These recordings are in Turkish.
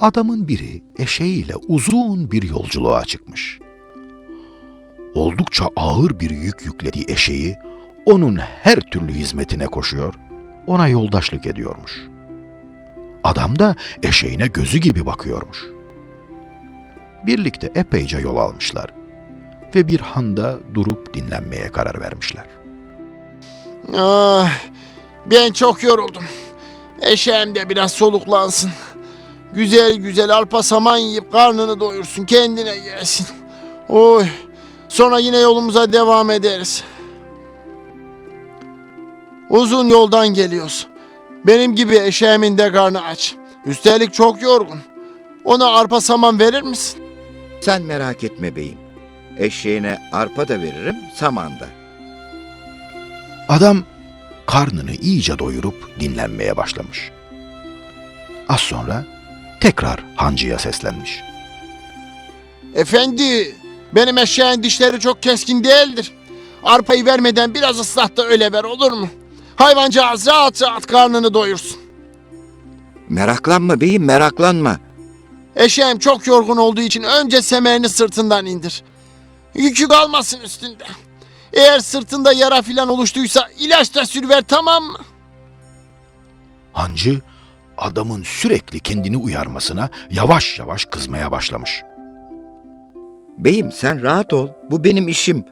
Adamın biri eşeğiyle uzun bir yolculuğa çıkmış. Oldukça ağır bir yük yüklediği eşeği onun her türlü hizmetine koşuyor, ona yoldaşlık ediyormuş. Adam da eşeğine gözü gibi bakıyormuş. Birlikte epeyce yol almışlar ve bir handa durup dinlenmeye karar vermişler. Ah, ben çok yoruldum. Eşeğim de biraz soluklansın. Güzel güzel arpa saman yiyip karnını doyursun, kendine gelsin. Oy, sonra yine yolumuza devam ederiz. Uzun yoldan geliyoruz. Benim gibi eşeğimin de karnı aç. Üstelik çok yorgun. Ona arpa saman verir misin? Sen merak etme beyim. Eşeğine arpa da veririm, saman da. Adam karnını iyice doyurup dinlenmeye başlamış. Az sonra tekrar hancıya seslenmiş. Efendi, benim eşeğin dişleri çok keskin değildir. Arpayı vermeden biraz ıslah da öyle ver olur mu? Hayvancağız rahat rahat karnını doyursun. Meraklanma beyim, meraklanma. Eşeğim çok yorgun olduğu için önce semerini sırtından indir. Yükü kalmasın üstünde. Eğer sırtında yara filan oluştuysa ilaç da sürüver tamam mı? Hancı adamın sürekli kendini uyarmasına yavaş yavaş kızmaya başlamış. Beyim sen rahat ol, bu benim işim.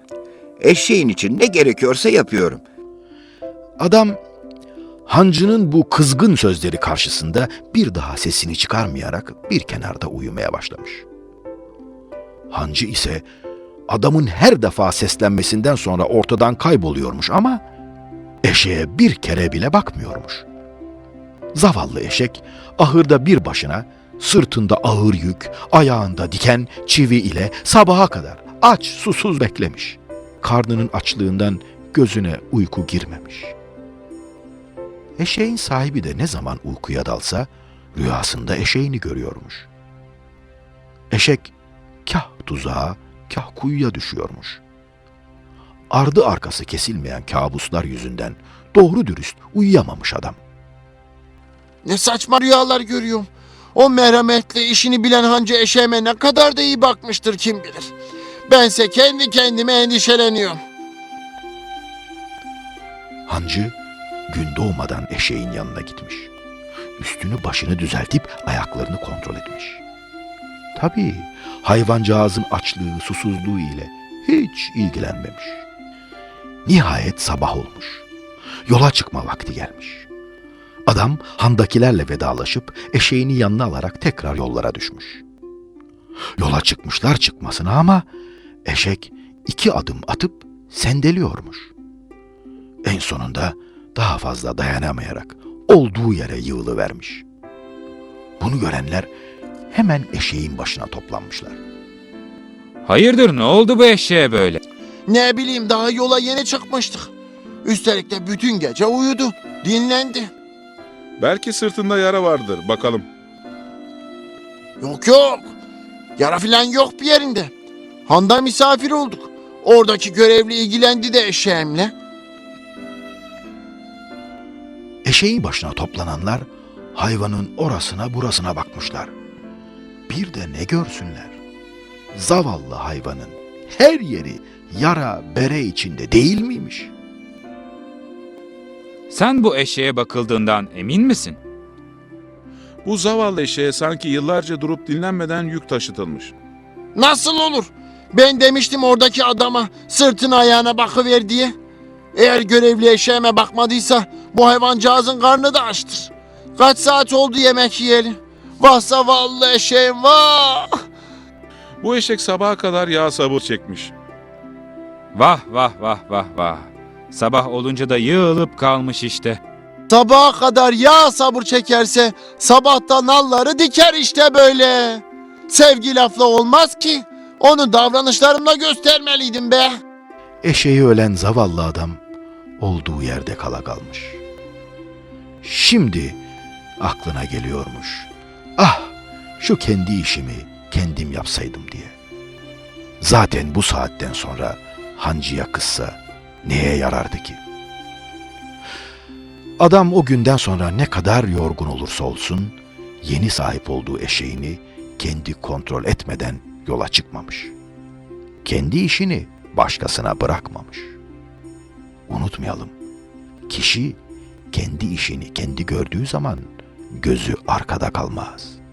Eşeğin için ne gerekiyorsa yapıyorum. Adam hancının bu kızgın sözleri karşısında bir daha sesini çıkarmayarak bir kenarda uyumaya başlamış. Hancı ise adamın her defa seslenmesinden sonra ortadan kayboluyormuş ama eşeğe bir kere bile bakmıyormuş. Zavallı eşek ahırda bir başına sırtında ağır yük, ayağında diken, çivi ile sabaha kadar aç susuz beklemiş. Karnının açlığından gözüne uyku girmemiş. Eşeğin sahibi de ne zaman uykuya dalsa rüyasında eşeğini görüyormuş. Eşek kah tuzağa, kah kuyuya düşüyormuş. Ardı arkası kesilmeyen kabuslar yüzünden doğru dürüst uyuyamamış adam. Ne saçma rüyalar görüyorum. O merhametli işini bilen hancı eşeğime ne kadar da iyi bakmıştır kim bilir. Bense kendi kendime endişeleniyorum. Hancı gün doğmadan eşeğin yanına gitmiş. Üstünü başını düzeltip ayaklarını kontrol etmiş. Tabii hayvancağızın açlığı, susuzluğu ile hiç ilgilenmemiş. Nihayet sabah olmuş. Yola çıkma vakti gelmiş. Adam handakilerle vedalaşıp eşeğini yanına alarak tekrar yollara düşmüş. Yola çıkmışlar çıkmasına ama eşek iki adım atıp sendeliyormuş. En sonunda daha fazla dayanamayarak olduğu yere yığılıvermiş. Bunu görenler hemen eşeğin başına toplanmışlar. Hayırdır ne oldu bu eşeğe böyle? Ne bileyim daha yola yeni çıkmıştık. Üstelik de bütün gece uyudu, dinlendi. Belki sırtında yara vardır. Bakalım. Yok yok. Yara filan yok bir yerinde. Handa misafir olduk. Oradaki görevli ilgilendi de eşeğimle. Eşeğin başına toplananlar hayvanın orasına burasına bakmışlar. Bir de ne görsünler? Zavallı hayvanın her yeri yara bere içinde değil miymiş? Sen bu eşeğe bakıldığından emin misin? Bu zavallı eşeğe sanki yıllarca durup dinlenmeden yük taşıtılmış. Nasıl olur? Ben demiştim oradaki adama sırtına ayağına bakıver diye. Eğer görevli eşeğime bakmadıysa bu hayvancağızın karnı da açtır. Kaç saat oldu yemek yiyeli? Vah zavallı eşeğim vah! Bu eşek sabaha kadar yağ sabır çekmiş. Vah vah vah vah vah. Sabah olunca da yığılıp kalmış işte. Sabaha kadar yağ sabır çekerse sabahta nalları diker işte böyle. Sevgi lafla olmaz ki. Onu davranışlarımla göstermeliydim be. Eşeği ölen zavallı adam olduğu yerde kala kalmış. Şimdi aklına geliyormuş. Ah şu kendi işimi kendim yapsaydım diye. Zaten bu saatten sonra hancıya kızsa neye yarardı ki? Adam o günden sonra ne kadar yorgun olursa olsun yeni sahip olduğu eşeğini kendi kontrol etmeden yola çıkmamış. Kendi işini başkasına bırakmamış. Unutmayalım. Kişi kendi işini kendi gördüğü zaman gözü arkada kalmaz.